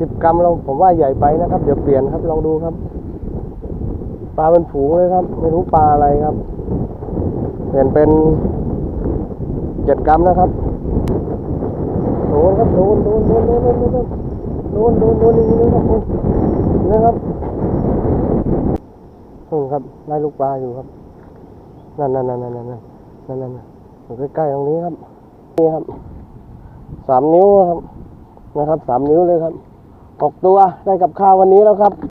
สิบกรัมเราผมว่าใหญ่ไปนะครับ เดี๋ยวเปลี่ยนครับลองดูครับ ปลาเป็นฝูงเลยครับ ไม่รู้ปลาอะไรครับ เปลี่ยนเป็นเจ็ดกรัมนะครับโดนครับโดนโดนโดนโดนโดนโดนโดนโดนโดนอย่นี้เลยครับนี่ครับนู่นครับไล่ลูกปลาอยู่ครับนั่นนั่นนั่นนั่นนั่นนั่นนั่นนั่นอยู่ใกล้ๆตรงนี้ครับนี่ครับสามนิ้วครับนะครับสามนิ้วเลยครับ หกตัวได้กับข้าววันนี้แล้วครับ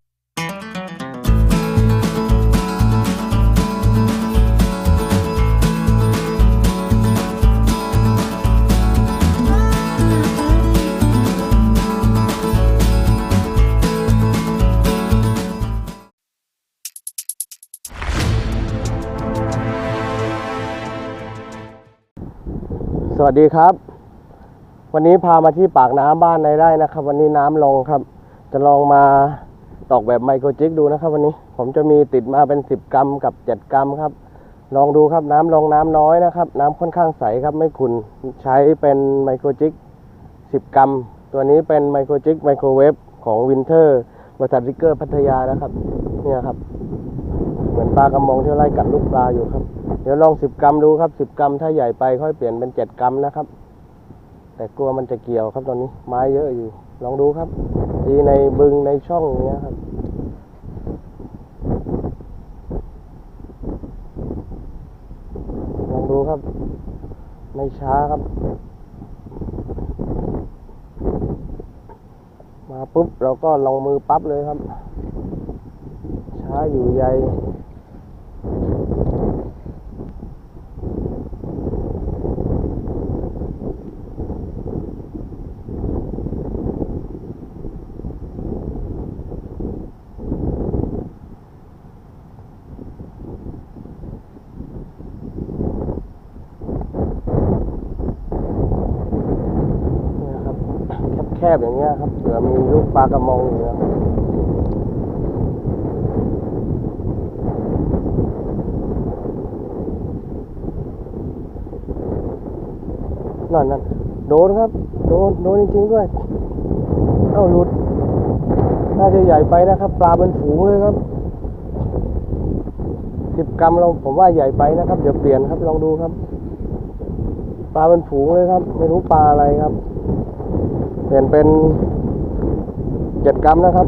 สวัสดีครับ วันนี้พามาที่ปากน้ำบ้านในไร่นะครับ วันนี้น้ำลงครับ จะลองมาตอกแบบไมโครจิกดูนะครับ วันนี้ผมจะมีติดมาเป็น 10 กรัมกับ 7 กรัมครับ ลองดูครับน้ำลงน้ำน้อยนะครับ น้ำค่อนข้างใสครับไม่ขุ่นใช้เป็นไมโครจิก 10 กรัม ตัวนี้เป็นไมโครจิกไมโครเวฟของวินเทอร์บริษัทริกเกอร์พัทยานะครับเนี่ยครับ เหมือนปลากระมงที่ไล่กัดลูกปลาอยู่ครับ เดี๋ยวลอง 10 กรัมดูครับ 10 กรัมถ้าใหญ่ไปค่อยเปลี่ยนเป็น 7 กรัมนะครับ แต่กลัวมันจะเกี่ยวครับตอนนี้ไม้เยอะอยู่ ลองดูครับ ดีในบึงในช่องเนี้ยครับลองดูครับ ไม่ช้าครับ มาปุ๊บเราก็ลงมือปั๊บเลยครับ ช้าอยู่ใยเนี่ยครับแค บๆอย่างเงี้ยครับเผื่อมีลูกปลากระมงอยู่นะนั่นนั่นโดนครับ โดนโดนจริงๆด้วยเอ้าหลุด น่าจะใหญ่ไปนะครับ ปลาเป็นฝูงเลยครับสิบกรัมเราผมว่าใหญ่ไปนะครับ เดี๋ยวเปลี่ยนครับลองดูครับ ปลาเป็นฝูงเลยครับ ไม่รู้ปลาอะไรครับ เปลี่ยนเป็นเจ็ดกรัมนะครับ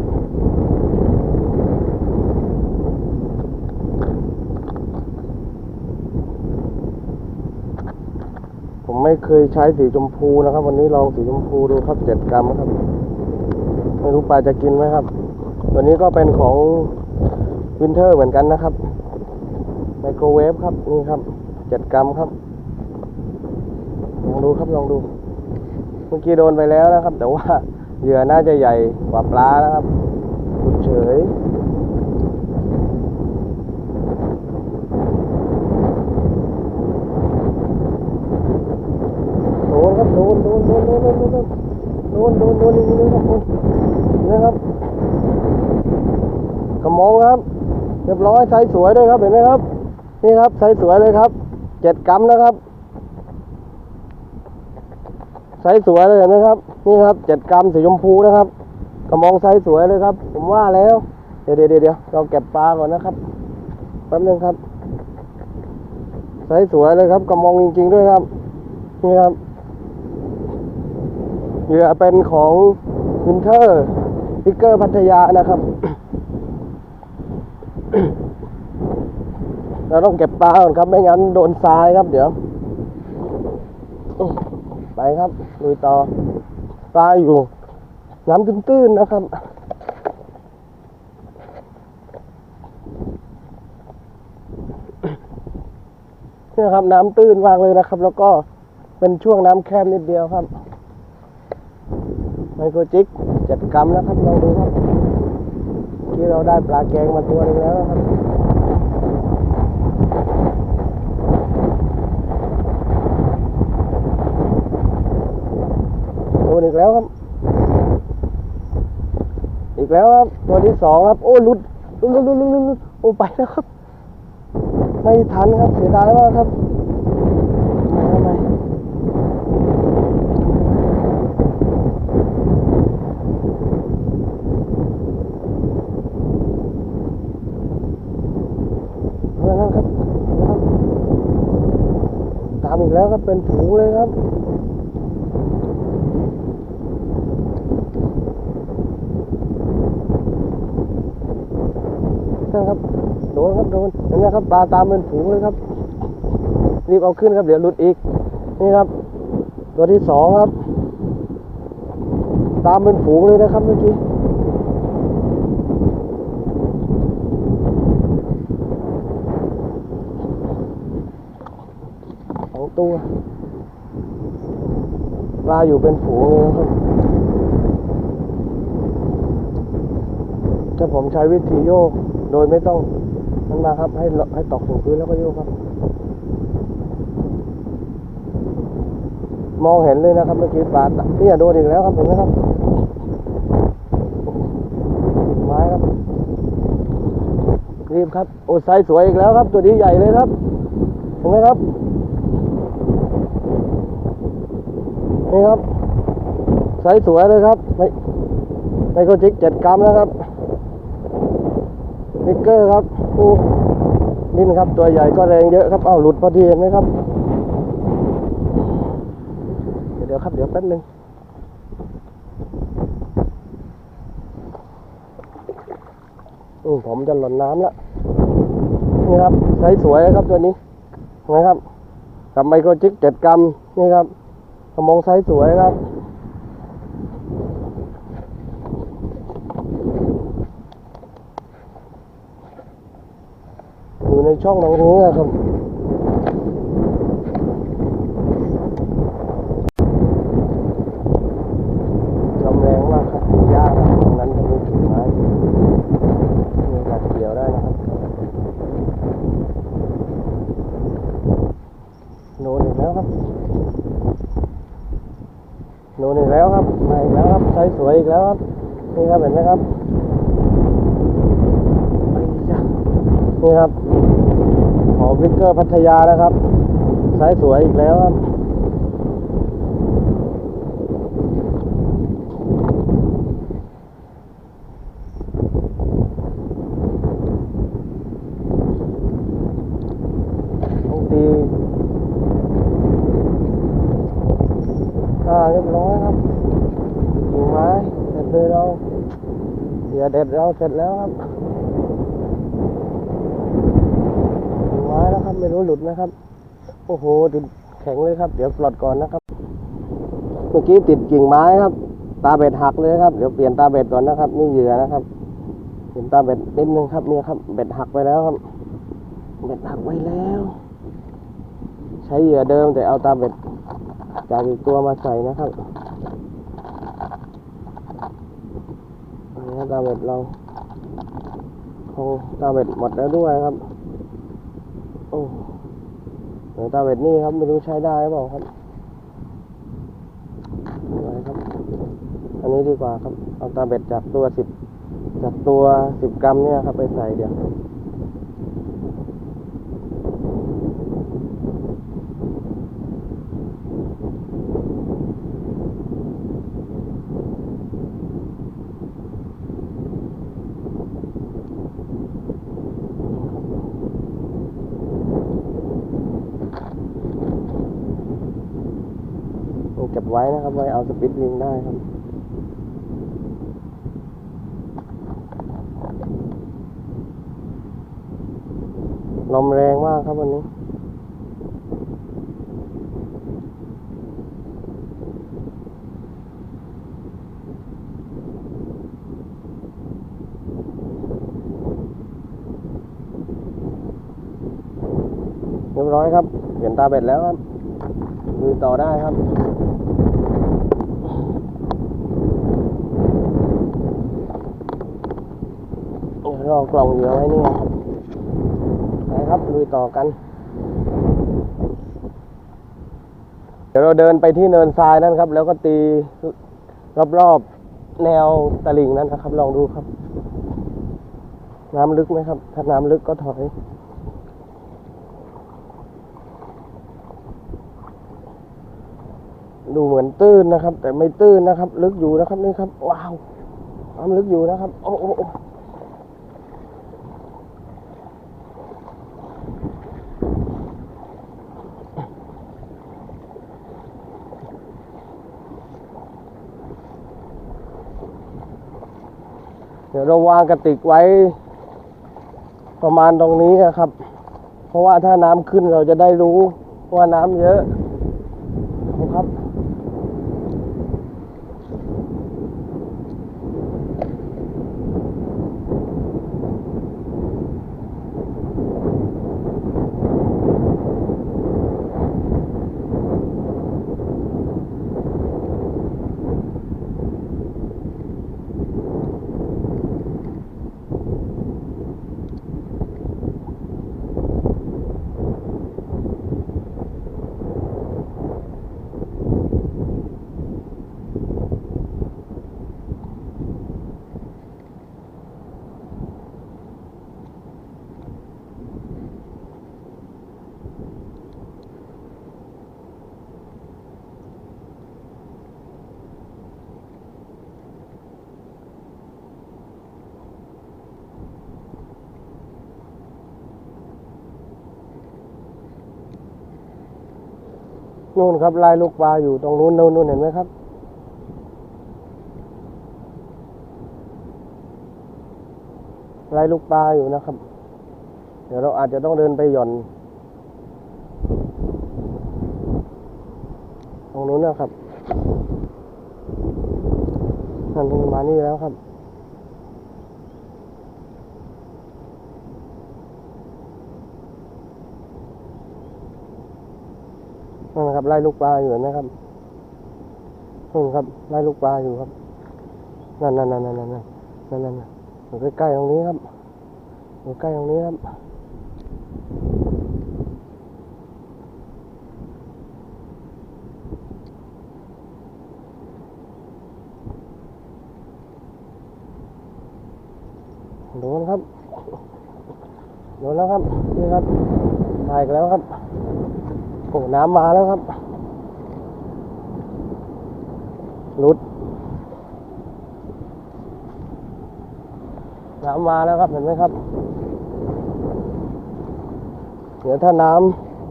ผมไม่เคยใช้สีชมพูนะครับ วันนี้ลองสีชมพูดูครับเจ็ดกรัมครับ ไม่รู้ปลาจะกินไหมครับ ตัวนี้ก็เป็นของวินเทอร์เหมือนกันนะครับไมโครเวฟครับนี่ครับเจ็ดกรัมครับ ลองดูครับลองดู มื่อกี้โดนไปแล้วนะครับ แต่ว่าเหยื่อน่าจะใหญ่กว่าปลานะครับหลุดเฉยโดนครับโดนโดนโดนโดนโดนโดนโดนโดนโดนอย่างนี้เลยครับคุณนะครับกระมองครับเรียบร้อยไซส์สวยด้วยครับเห็นไหมครับ นี่ครับไซส์สวยเลยครับเจ็ดกรัมนะครับ ไซส์สวยเลยเห็นไหมครับ นี่ครับเจ็ดกรัมสีชมพูนะครับกระมองไซส์สวยเลยครับ ผมว่าแล้ว เดี๋ยวเดี๋ยวเดี๋ยวเราเก็บปลาก่อนนะครับแป๊บนึงครับไซส์สวยเลยครับกระมองจริง ๆ ด้วยครับ นี่ครับเหยื่อเป็นของวินเทอร์พิกเกอร์พัทยานะครับ เราต้องเก็บปลาก่อนครับ ไม่งั้นโดนทรายครับเดี๋ยว ไปครับลุยต่อปลาอยู่ น้ำตื้นๆนะครับเนี่ยครับน้ำตื้นมากเลยนะครับ แล้วก็เป็นช่วงน้ำแคบนิดเดียวครับ ไมโครจิกเจ็ดกรัมนะครับลองดูครับเมื่เราได้ปลาแกงมาตัวหนึงแล้วครับ นอีกแล้วครับ อีกแล้วครับ ตัวที่สองครับ โอ้ลุดลุดลุดลุดลุดโอ้ไปแล้วครับ ไม่ทันครับเสียดายมากครับทำไมทำไมแล้วครับ ตามอีกแล้วครับเป็นถูเลยครับ นั่นครับ โดนครับโดนเห็นไหมครับปลาตามเป็นฝูงเลยครับ รีบเอาขึ้นครับเดี๋ยวหลุดอีก นี่ครับ ตัวที่สองครับ ตามเป็นฝูงเลยนะครับเมื่อกี้สองตัวปลาอยู่เป็นฝูงเลยนะครับถ้าผมใช้วิธีโยก โดยไม่ต้องนั่นมาครับ ให้ให้ตกถึงพื้นแล้วก็โยกครับ มองเห็นเลยนะครับเมื่อกี้ปลาเนี่ยโดนอีกแล้วครับเห็นไหมครับติดไม้ครับรีบครับ โอ้ไซส์สวยอีกแล้วครับ ตัวนี้ใหญ่เลยครับเห็นไหมครับนี่ครับไซส์สวยเลยครับไม่ไมโครจิกเจ็ดกรัมนะครับ นิกเกอร์ครับอู้นี่นะครับตัวใหญ่ก็แรงเยอะครับ เอาหลุดพอดีเห็นไหมครับเดี๋ยวเดี๋ยวครับเดี๋ยวแป๊บนึงอืมผมจะหล่นน้ำแล้วนี่ครับไซส์สวยเลยครับตัวนี้นไหมครับกับไมโครจิกเจ็ดกรัมนี่ครับกระมองไซส์สวยครับ อยู่ใน ช่องตรงนี้นะครับลมแรงมากครับมีหญ้าครับตรงนั้นจะมีกิ่งไม้มีโอกาสเกี่ยวได้นะครับโนนอีกแล้วครับโนนอีกแล้วครับมาอีกแล้วครับไซส์สวยอีกแล้วครับนี่ครับเห็นไหมครับไอ้ยะนี่ครับ หอวิกเกอร์พัทยานะครับไซส์สวยอีกแล้วครับต้อตีอาเรียบร้อยครับกิ่งไม้เสร็จเลยเราเดี๋ยเด็ดเราเสร็จแล้วครับกิ่งไม้แล้วครับ ไม่รู้ หลุดไหมครับ โอ้โหติดแข็งเลยครับ เดี๋ยวปลดก่อนนะครับ เมื่อกี้ติดกิ่งไม้ครับ ตาเบ็ดหักเลยครับเดี๋ยวเปลี่ยนตาเบ็ดก่อนนะครับ นี่เหยื่อนะครับเปลี่ยนตาเบ็ดนิดนึงครับเนี่ยครับ เบ็ดหักไปแล้วครับ เบ็ดหักไว้แล้ว ใช้เหยื่อเดิมแต่เอาตาเบ็ดจากอีกตัวมาใส่นะครับนนี้ตาเบ็ดเราคงตาเบ็ดหมดแล้วด้วยครับ โอ้ เอาตาเบ็ดนี่ครับไม่รู้ใช้ได้หรือเปล่าครับอะไรครับ อันนี้ดีกว่าครับเอาตาเบ็ดจากตัวสิบจากตัวสิบกรัมเนี่ยครับไปใส่เดี๋ยว เก็บ ไว้นะครับไว้เอาสปิดลิงได้ครับลมแรงมากครับวันนี้เรียบร้อยครับ เปลี่ยนตาเบ็ดแล้วครับลุยต่อได้ครับ เดี๋ยวรอกล่องเหยื่อไว้นี่ครับไปครับลุยต่อกัน เดี๋ยวเราเดินไปที่เนินทรายนั่นครับ แล้วก็ตีรอบๆแนวตลิ่งนั้นนะครับ ลองดูครับ น้ำลึกไหมครับ ถ้าน้ำลึกก็ถอยดูเหมือนตื้นนะครับ แต่ไม่ตื้นนะครับ ลึกอยู่นะครับนี่ครับ ว้าวน้ำลึกอยู่นะครับ โอ้โอ้ เดี๋ยวเราวางกระติกไว้ ประมาณตรงนี้นะครับ เพราะว่าถ้าน้ำขึ้นเราจะได้รู้ว่าน้ำเยอะนะครับ นู่นครับลายลูกปลาอยู่ตรงนู้นนู่นนู่นเห็นไหมครับลายลูกปลาอยู่นะครับ เดี๋ยวเราอาจจะต้องเดินไปหย่อน ตรงนู้นนะครับนั่นลงมานี่แล้วครับ นั่นนะครับไล่ลูกปลาอยู่นะครับนี่ครับไล่ลูกปลาอยู่ครับนั่นนั่นนั่นนั่นนั่นนั่นนั่นอยู่ใกล้ๆตรงนี้ครับอยู่ใกล้ตรงนี้ครับโดนครับโดนแล้วครับนี่ครับถ่ายกันแล้วครับ โอ้น้ำมาแล้วครับหลุด น้ำมาแล้วครับเห็นไหมครับ เดี๋ยวถ้าน้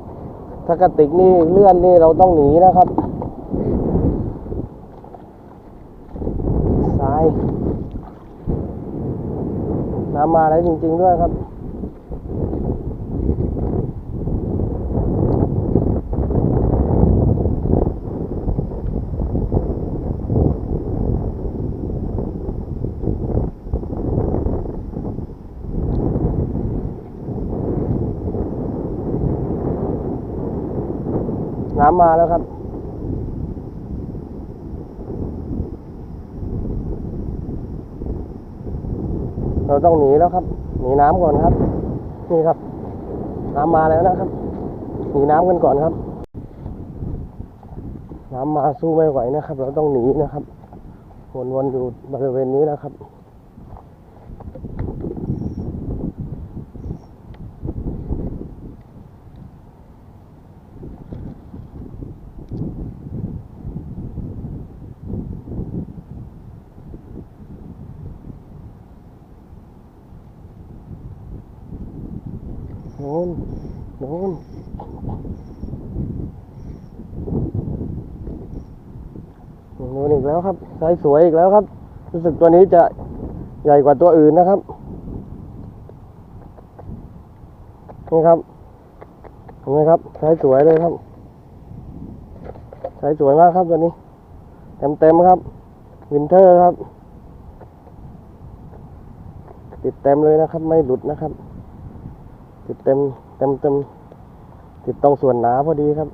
ำถ้ากระติกนี่เลื่อนนี่เราต้องหนีนะครับทราย น้ำมาแล้วจริง ๆ ด้วยครับ น้ำมาแล้วครับ เราต้องหนีแล้วครับ หนีน้ำก่อนครับ นี่ครับ น้ำมาแล้วนะครับ หนีน้ำกันก่อนครับ น้ำมาสู้ไม่ไหวนะครับ เราต้องหนีนะครับวนๆอยู่บริเวณนี้นะครับ โน่นโน่นน่นอีกแล้วครับไซส์สวยอีกแล้วครับ รู้สึกตัวนี้จะใหญ่กว่าตัวอื่นนะครับ นี่ครับเห็นไหมครับไซส์สวยเลยครับไซส์สวยมากครับตัวนี้ เต็มเต็มครับ วินเทอร์ครับ ติดเต็มเลยนะครับ ไม่หลุดนะครับ ติดเต็มเต็มเต็ม ติดตรงส่วนหนาพอดีครับ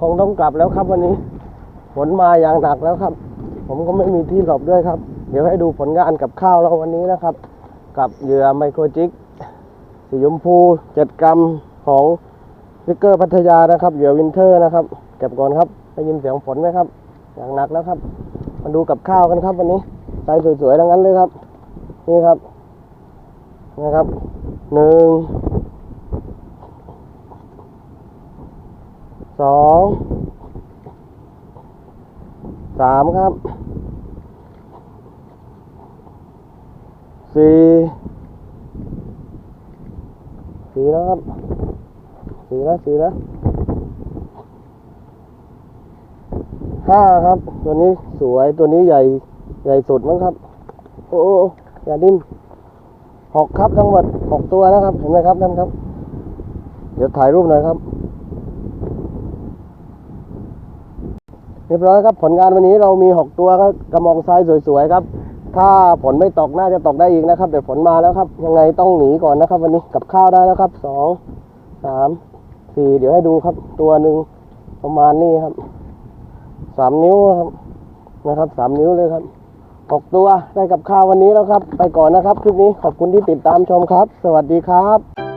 คงต้องกลับแล้วครับวันนี้ ฝนมาอย่างหนักแล้วครับ ผมก็ไม่มีที่หลบด้วยครับ เดี๋ยวให้ดูผลงานกับข้าวเราวันนี้นะครับ กับเหยื่อไมโครจิกสีชมพูเจ็ดกรัมของฟิกเกอร์พัทยานะครับเหยื่อวินเทอร์นะครับเก็บก่อนครับได้ยินเสียงฝนไหมครับ อย่างหนักแล้วครับ มาดูกับข้าวกันครับวันนี้ไซส์สวยๆทั้งนั้นเลยครับ นี่ครับ นะครับหนึ่งสองสามครับสี่สี่แล้วครับสี่แล้วสี่แล้วห้าครับ ตัวนี้สวยตัวนี้ใหญ่ใหญ่สุดมั้งครับ โอ้ อย่าดิ้นหกครับทั้งหมดหกตัวนะครับ เห็นไหมครับท่านครับ เดี๋ยวถ่ายรูปหน่อยครับ เรียบร้อยครับ ผลงานวันนี้เรามีหกตัวครับกระมองทรายสวยๆครับ ถ้าฝนไม่ตกน่าจะตกได้อีกนะครับแต่ฝนมาแล้วครับ ยังไงต้องหนีก่อนนะครับ วันนี้กับข้าวได้แล้วครับสองสามสี่เดี๋ยวให้ดูครับ ตัวหนึ่งประมาณนี้ครับสามนิ้วครับนะครับสามนิ้วเลยครับ หกตัวได้กับข้าววันนี้แล้วครับ ไปก่อนนะครับคลิปนี้ขอบคุณที่ติดตามชมครับ สวัสดีครับ